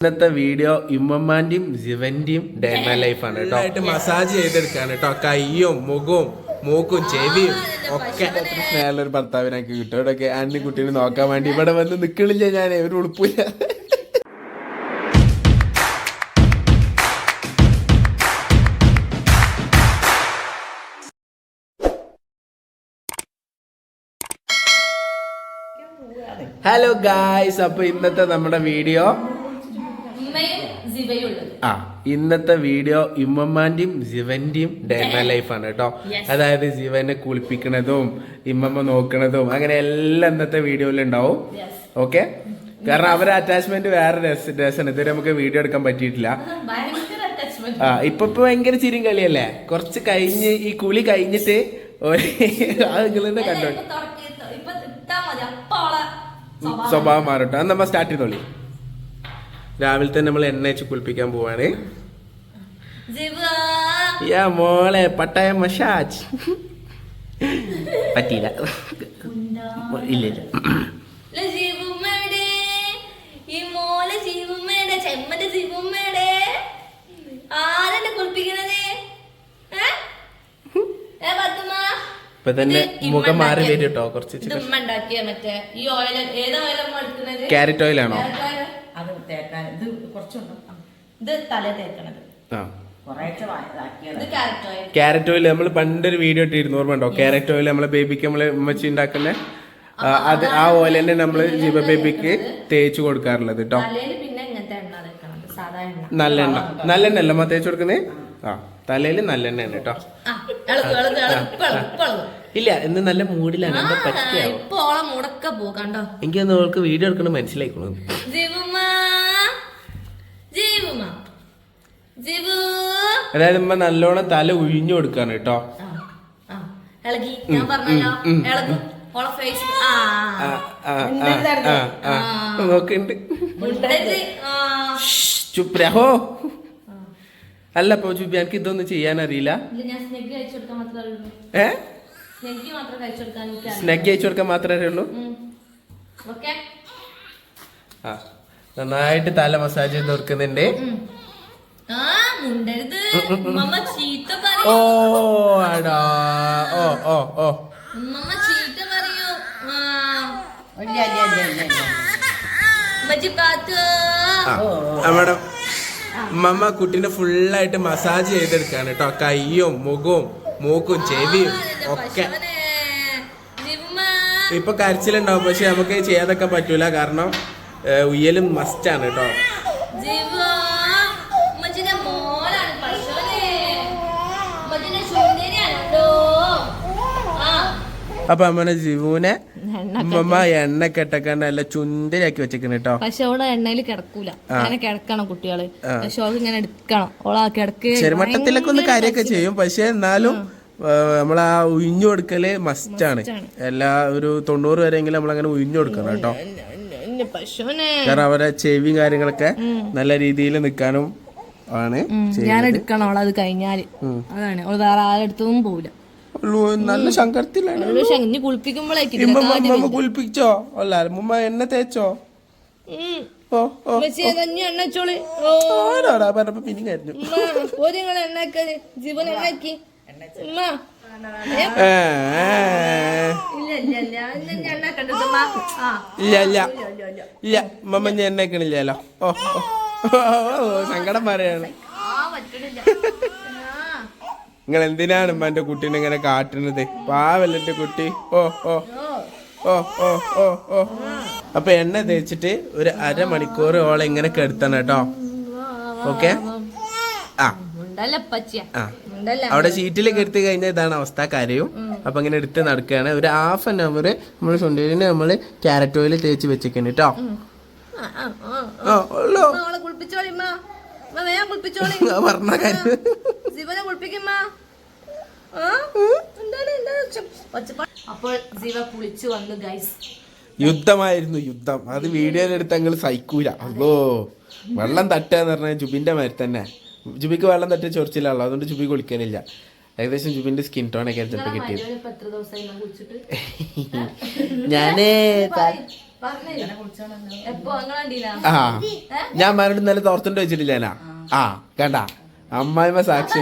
ഇന്നത്തെ വീഡിയോ ഇമ്മമാന്റെയും ജിവന്റെയും ഡേമ ലൈഫാണ് കേട്ടോ മസാജ് ചെയ്തെടുക്കാണ് കേട്ടോ കയ്യും മുഖവും മൂക്കും ചെവിയും ഒക്കെ നല്ലൊരു ഭർത്താവിനാക്കി കിട്ടും ഇവിടെയൊക്കെ ആന്റി കുട്ടീനെ നോക്കാൻ വേണ്ടി ഇവിടെ വന്ന് നിക്കണില്ല ഞാൻ ഒരു ഉളുപ്പില്ല ഹലോ ഗായ്സ് അപ്പൊ ഇന്നത്തെ നമ്മുടെ വീഡിയോ ആ ഇന്നത്തെ വീഡിയോ ഇമ്മമ്മാന്റെയും ജിവന്റെയും ഡേമ ലൈഫ് ലൈഫാണ് കേട്ടോ. അതായത് ജീവനെ കുളിപ്പിക്കണതും ഇമ്മമ്മ നോക്കണതും അങ്ങനെ എല്ലാം ഇന്നത്തെ വീഡിയോയിൽ ഉണ്ടാവും. ഓക്കെ കാരണം അവരെ അറ്റാച്ച്മെന്റ് വേറെ രസ- രസമാണ്. ഇതുവരെ നമുക്ക് വീഡിയോ എടുക്കാൻ പറ്റിയിട്ടില്ല. ആ ഇപ്പൊ ഇപ്പൊ ഭയങ്കര ചിരിയും കളിയല്ലേ? കുറച്ച് കഴിഞ്ഞ് ഈ കുളി കഴിഞ്ഞിട്ട് ഒരേ കണ്ടോ? സ്വഭാവം മാറട്ടോ. അത് നമ്മ സ്റ്റാർട്ട് ചെയ്തോളി. രാവിലെ തന്നെ നമ്മൾ എണ്ണ വെച്ച് കുളിപ്പിക്കാൻ പോവാണ്. യാ മോളെ പട്ടായ മഷാജ് പറ്റിയില്ല. ഇല്ല ഇല്ല? ഇപ്പൊ തന്നെ മുഖം മാറി വരും കേട്ടോ കുറച്ച് ക്യാരറ്റ് ഓയിൽ ആണോ Carrot oil. അത് തേക്കാൻ ഇത് കുറച്ചുണ്ട്. ഇത് തല തേക്കണത്. ആ. കുറേശ്ശെ ഇതാക്കിയത് ഇത് ക്യാരറ്റ് ഓയിൽ ക്യാരറ്റ് ഓയിൽ നമ്മൾ പണ്ടൊരു വീഡിയോ ഇട്ടിരുന്നു ഓർമ്മ ഉണ്ടോ? ക്യാരറ്റ് ഓയിൽ നമ്മളെ ബേബിക്ക് നമ്മളെ ഉമ്മച്ചി ഉണ്ടാക്കുന്ന അത് ആ ഓയിൽ തന്നെ നമ്മൾ ജീവ ബേബിക്ക് തേച്ച് കൊടുക്കാറുള്ളത് കേട്ടോ തലയിൽ പിന്നെ ഇങ്ങനത്തെ എണ്ണ തേക്കണത് സാധാ എണ്ണ. നല്ലെണ്ണ നല്ലെണ്ണ അല്ലമ്മ തേച്ച് കൊടുക്കുന്നേ? ആ തലയിൽ നല്ലെണ്ണയാണ് കേട്ടോ ആ, എളുപ്പം. ഇല്ല ഇന്ന് നല്ല മൂഡിലാണ് എന്താ ആ, പറ്റിയാവും? ഇപ്പൊ ഓളെ മൂടൊക്കെ പോകണ്ടോ എനിക്ക് അവൾക്ക് വീഡിയോ എടുക്കണം മനസ്സിലായിക്കോളും അതായത് ഉമ്മ നല്ലോണം തല ഉഴിഞ്ഞു കൊടുക്കാണ് കേട്ടോ. ആ, ആ, ഇളകി ഞാൻ പറഞ്ഞല്ലോ ഇളകും ഓളെ ഫേസ് ആ. ആ, ആ, ആ, ആ, ആ. നോക്കുന്നുണ്ട് മുണ്ടരുത്. ആ. ചുപ് രഹോ അല്ല അപ്പൊ ചുബി എനിക്ക് ഇതൊന്നും ചെയ്യാൻ അറിയില്ല സ്നെഗ് ഏ? അയച്ചു കൊടുക്കാൻ മാത്രമേ അറിയുള്ളൂ? ഓക്കെ. നന്നായിട്ട് തല മസാജ് ചെയ്ത് കൊടുക്കുന്നുണ്ട്. ആ. മുണ്ടരുത് ചീത്ത ഓ പറയൂ ഓ ഓ ഓ. ഉമ്മമ്മ ചീത്ത പറയൂ. ആ. ഇല്ല ഇല്ല ഇല്ല ഇല്ല ഇല്ല ഉമ്മച്ചി പാത്തു. ആ നമ്മുടെ മമ്മ കുട്ടീനെ ഫുള്ളായിട്ട് മസാജ് ചെയ്തെടുക്കാണ് കേട്ടോ കയ്യും മുഖവും മൂക്കും ചെവിയും ഒക്കെ. ഇപ്പൊ കരച്ചിലുണ്ടാവും പക്ഷെ നമുക്ക് ചെയ്യാതൊക്കെ പറ്റൂല. കാരണം ഉയലും ഉയ്യലും മസ്റ്റാണ് കേട്ടോ അപ്പൊ നമ്മളെ ജിവുനെ ഉമ്മമ്മ എണ്ണ കെട്ടക്കണ്ട നല്ല ചുന്തരാക്കി വെച്ചേക്കണ കേട്ടോ പക്ഷെ അവളെ എണ്ണയിൽ കിടക്കൂല. അങ്ങനെ കിടക്കണം കുട്ടികൾ. പക്ഷെ അവൾക്ക് ഇങ്ങനെ എടുക്കണം. ഓളാ കിടക്ക് ചെറുമട്ടത്തിലൊക്കെ ഒന്ന് കാര്യമൊക്കെ ചെയ്യും. പക്ഷെ എന്നാലും നമ്മളാ ഉഴിഞ്ഞു കൊടുക്കൽ ആണ്. എല്ലാ ഒരു തൊണ്ണൂറ് വരെയെങ്കിലും നമ്മളങ്ങനെ ഉഴിഞ്ഞു കൊടുക്കണം കേട്ടോ കാരണം അവരെ ചെവിയും കാര്യങ്ങളൊക്കെ നല്ല രീതിയിൽ നിൽക്കാനും ആണ് ഞാൻ എടുക്കണം അത് കഴിഞ്ഞാൽ. അതാണ്. അവൾ വേറെ ആരെടുത്തൊന്നും പോവില്ല. നല്ല ശങ്കരത്തിലാണ്. കുളിപ്പിച്ചോ? അല്ല മുമ്മ എണ്ണ തേച്ചോ? ആരാടാ? പറഞ്ഞപ്പോ പിന്നെ ഏ. ഇല്ല ഇല്ല ഇല്ല. മമ്മ ഞാൻ എണ്ണക്കണില്ലല്ലോ ഓ ഓ. ഓ സങ്കടം പറയാണ്. നിങ്ങൾ എന്തിനാണ് ഉമ്മ എന്റെ കുട്ടീനെ ഇങ്ങനെ കാട്ടുന്നത്? പാവല്ല എന്റെ കുട്ടി. ഓ ഓ. ഓ ഓ ഓ ഓ. അപ്പൊ എണ്ണ തേച്ചിട്ട് ഒരു അരമണിക്കൂർ ഓളെ ഇങ്ങനെ കെടുത്തണം കേട്ടോ. ഓക്കെ? ആ. ആ. അവിടെ ഷീറ്റിലേക്ക് കെടുത്ത് കഴിഞ്ഞാൽ ഇതാണ് അവസ്ഥ കരയും. അപ്പൊ ഇങ്ങനെ എടുത്ത് നടക്കുകയാണ്. ഒരു ഹാഫ് ആൻ അവർ നമ്മൾ ചുണ്ടലിന് നമ്മൾ ക്യാരറ്റ് ഓയിൽ തേച്ച് വെച്ചേക്കാണ് കേട്ടോ. പറഞ്ഞ കാര്യം. ജീവനെ കുളിപ്പിക്കുമ്മ? അപ്പോൾ ജീവ കുളിച്ചു വന്നു ഗൈസ് യുദ്ധമായിരുന്നു യുദ്ധം. അത് വീഡിയോയിൽ എടുത്ത് ഞങ്ങൾ സഹിക്കൂല. അല്ലോ വെള്ളം തട്ടുക എന്ന് പറഞ്ഞാൽ ജുബിന്റെ മാതിരി തന്നെ. ജുബിക്ക് വെള്ളം തട്ടി ചൊറിച്ചില്ലല്ലോ അതുകൊണ്ട് ജുബി കുളിക്കാനില്ല ഏകദേശം ജുബിന്റെ സ്കിൻ ടോൺ ഒക്കെ ചിലപ്പോൾ കിട്ടിയത് ഇപ്പൊ എത്ര ദിവസമായി ഞാൻ കുളിച്ചിട്ട്? ഞാനേ ആ. ഞാൻ മരട് ഇന്നലെ തോർത്തുണ്ട് വെച്ചിട്ടില്ലേനാ ആ കണ്ട. അമ്മായിമ്മ സാക്ഷി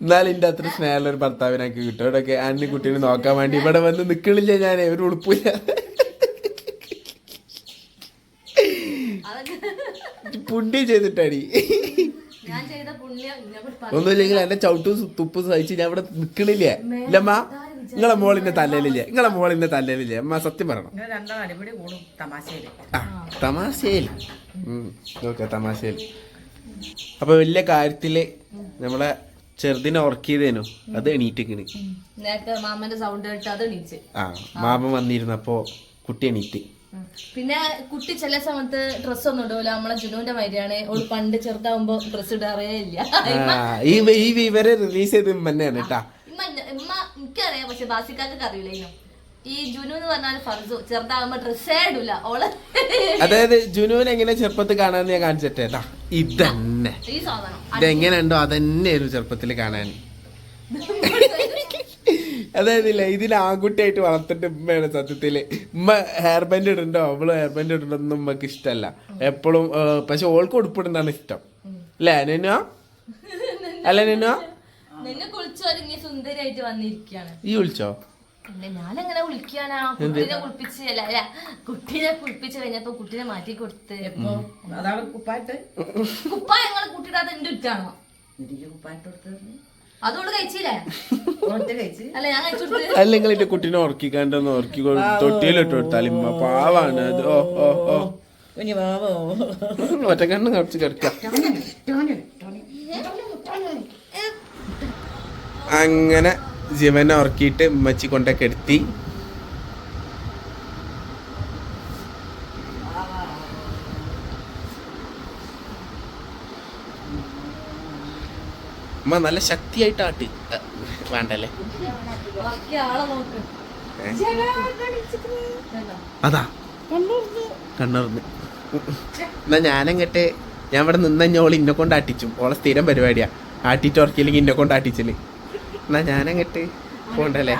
എന്നാലും എന്റെ അത്ര സ്നേഹമുള്ള ഒരു ഭർത്താവിനൊക്കെ കിട്ടും. ഇവിടെയൊക്കെ അന്നി കുട്ടീനെ നോക്കാൻ വേണ്ടി ഇവിടെ വന്ന് നിക്കണില്ല ഞാൻ ഒരു ഉളുപ്പില്ല പുണ്ടി ചെയ്തിട്ടടി. ഒന്നുമില്ലെങ്കിൽ എന്റെ ചവിട്ടും തുപ്പും സഹിച്ച് ഞാൻ ഇവിടെ നിക്കണില്ലേ? ഇല്ലമ്മ. നിങ്ങളെ മോളിന്റെ തലയിലില്ലേ? നിങ്ങളെ മോളിന്റെ തലയിലില്ലേ? അമ്മ സത്യം പറയണം? ആ തമാശയിൽ ഓക്കെ തമാശയിൽ അപ്പൊ വലിയ കാര്യത്തിൽ നമ്മളെ ചെറുതിനെ ഉറക്കിയതേനു. അത് എണീറ്റിക്കണ്. നേരത്തെ മാമന്റെ സൗണ്ട് കേട്ട് അത് എണീച്ച്. ആ മാമൻ വന്നിരുന്നപ്പോ കുട്ടി എണീറ്റ്. പിന്നെ കുട്ടി ചില സമയത്ത് ഡ്രസ് ഒന്നും ഇടൂല. നമ്മളെ ജുനുവിന്റെ മാതിരിയാണ്. ഓൾ പണ്ട് ചെറുതാവുമ്പോ ഡ്രസ് ഇടാറേ ഇല്ല. ഈ ഈ വിവരം റിലീസ് ചെയ്ത് തന്നെയാണ് കേട്ടാ. ഇമ്മ എനിക്കറിയാം പക്ഷെ ബാസിക്കാർക്ക് അറിയില്ല ഈ ജുനു എന്ന് പറഞ്ഞാൽ ഫർസു ചെറുതാകുമ്പോ ഡ്രസ്സേ ഇടൂല. ഓൾ അതായത് ജുനുവിനെ എങ്ങനെ ചെറുപ്പത്തിൽ കാണാൻ ഞാൻ കാണിച്ചിട്ടേ? ദാ, ഇതന്നെ. ഈ സാധനം. ഇതെങ്ങനെ ഉണ്ടോ അതന്നെയായിരുന്നു ചെറുപ്പത്തിൽ കാണാൻ. അതായത് ഇല്ല ഇതിൽ ആൺകുട്ടിയായിട്ട് വളർത്തിട്ട് ഉമ്മയാണ് സത്യത്തിൽ. ഉമ്മ ഹെയർ ബാൻഡ് ഇടണ്ടോ? അവൾ ഹെയർ ബാൻഡ് ഇടണ്ടൊന്നും ഉമ്മക്ക് ഇഷ്ടമല്ല എപ്പോഴും പക്ഷെ ഓൾക്ക് ഉടുപ്പിടുന്നതാണ് ഇഷ്ടം. അല്ലേ അനുവാ അല്ല നിന്നോ നിന്നെ സുന്ദരിയായിട്ട് വന്നിരിക്കുകയാണ്. ഈ വിളിച്ചോ പിന്നെ ഞാനെങ്ങനെ വിളിക്കാനാ കുട്ടീനെ കുളിപ്പിച്ച് അല്ല അല്ല കുട്ടീനെ കുളിപ്പിച്ച് കഴിഞ്ഞപ്പോ കുട്ടീനെ മാറ്റി കൊടുത്ത്. എപ്പോ? അതാണ് കുപ്പായിട്ട് കുപ്പ ഞങ്ങൾ കുട്ടിയിടാത്ത എന്റെ അതോട് കഴിച്ചില്ലേ? അല്ല ഞാൻ കഴിച്ചു അല്ലെങ്കിൽ എന്റെ കുട്ടീനെ ഉറക്കിക്കാണ്ടെന്ന് ഉറക്കി തൊട്ടിയിലിട്ട് കൊടുത്താൽ ഇമ്മ പാവാണ്. അത് ഓ കുറച്ച് കിടക്കാം. അങ്ങനെ ജീവനെ ഉറക്കിയിട്ട് ഉമ്മച്ചി കൊണ്ടൊക്കെ എടുത്തി. ഉമ്മ നല്ല ശക്തിയായിട്ട് ആട്ടി അ, വേണ്ടല്ലേ? ബാക്കി ആളെ നോക്ക്. ഏ? കണ്ടോ? അതാ. കണ്ണറിഞ്ഞ് എന്നാ ഞാനങ്ങട്ടെ ഞാൻ ഇവിടെ നിന്ന ഞോൾ ഇന്നെ കൊണ്ട് ആട്ടിച്ചു. ഓളെ സ്ഥിരം പരിപാടിയാ. ആട്ടിട്ട് ഉറക്കിയില്ലെങ്കിൽ ഇന്നെ കൊണ്ട് ആട്ടിച്ചിൽ. എന്നാ ഞാനങ്ങട്ട് പോണ്ടല്ലേ?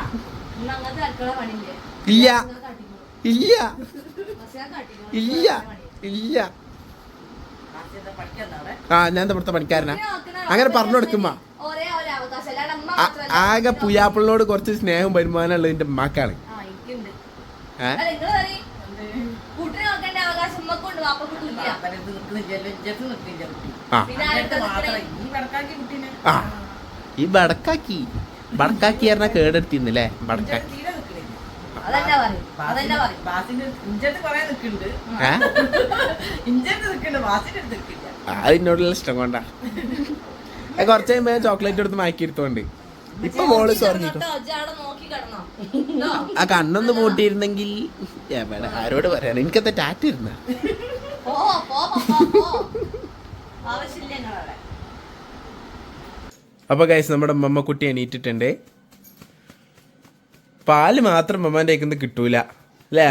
ഇല്ല. ഇല്ല. ഇല്ല. ഇല്ല. ആ ഞാൻ ഇവിടുത്തെ പണിക്കാരനാ. അങ്ങനെ പറഞ്ഞു കൊടുക്കുമ്പോ. ആകെ പുയാപ്പിളിനോട് കുറച്ച് സ്നേഹം ബഹുമാനം ഉള്ളത് എന്റെ ഉമ്മാക്കാണ്. ആ, ഈ ബടക്കാക്കി. ബടക്കാക്കി പറഞ്ഞാൽ കേടെടുത്തിന്നല്ലേ ബടക്കാക്കി അതിനോടുള്ള ഇഷ്ടം കൊണ്ടാ. കൊറച്ച് കഴിയുമ്പോ ചോക്ലേറ്റ് എടുത്ത് മാക്കിയിരുത്തോണ്ട് ഇപ്പൊ മോൾ സ്വർണിട്ടു ആ കണ്ണൊന്ന് പൂട്ടിയിരുന്നെങ്കിൽ എവിടെ? ആരോട് പറയാൻ എനിക്കത്തെ ടാറ്റ് ഇരുന്ന. പോ, പോ, പോ, പോ, പോ. ആവശ്യമില്ല ഞങ്ങളവിടെ അപ്പൊ ഗൈസ് നമ്മുടെ മമ്മക്കുട്ടി എണീറ്റിട്ടുണ്ട്. പാൽ മാത്രം മമ്മാന്റെ കയ്യിൽ കിട്ടൂല അല്ലേ?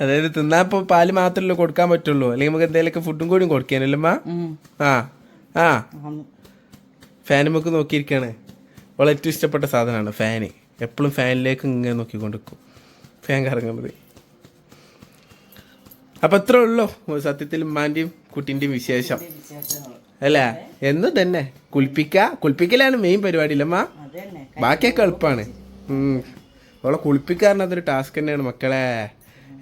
അതായത് തിന്നാ ഇപ്പൊ പാൽ മാത്രല്ലോ കൊടുക്കാൻ പറ്റുള്ളൂ. അല്ലെങ്കിൽ നമുക്ക് എന്തെങ്കിലും ഫുഡും കൂടി കൊടുക്കാനല്ലോ അമ്മ ആ ആ. ഫാൻ നമുക്ക് നോക്കിയിരിക്കുകയാണ് അവളെ ഏറ്റവും ഇഷ്ടപ്പെട്ട സാധനമാണ് ഫാന് എപ്പോഴും ഫാനിലേക്ക് ഇങ്ങനെ നോക്കിക്കൊണ്ടിരിക്കും. ഫാൻ കറങ്ങുന്നത്. അപ്പം അത്രേ ഉള്ളൂ. സത്യത്തിൽ ഉമ്മാന്റെയും കുട്ടീന്റെയും വിശേഷം. അല്ല? എന്ന് തന്നെ. കുളിപ്പിക്ക കുളിപ്പിക്കലാണ് മെയിൻ പരിപാടി ഇല്ലമ്മ ബാക്കിയൊക്കെ എളുപ്പമാണ്. അവളെ കുളിപ്പിക്കാറിന് അതൊരു ടാസ്ക് തന്നെയാണ് മക്കളെ.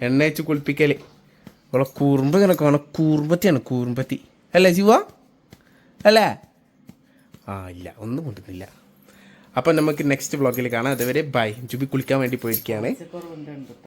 എണ്ണ വെച്ച് കുളിപ്പിക്കൽ. അവളെ കുറുമ്പ് ഇങ്ങനെ കാണാം. കൂർമ്പത്തിയാണ് കൂർമ്പത്തി അല്ലേ ശിവ അല്ലേ? ആ ഇല്ല. ഒന്നും കൊണ്ടുന്നില്ല അപ്പം നമുക്ക് നെക്സ്റ്റ് വ്ളോഗിൽ കാണാം. അതുവരെ ബൈ ജുബി കുളിക്കാൻ വേണ്ടി പോയിരിക്കുകയാണ്.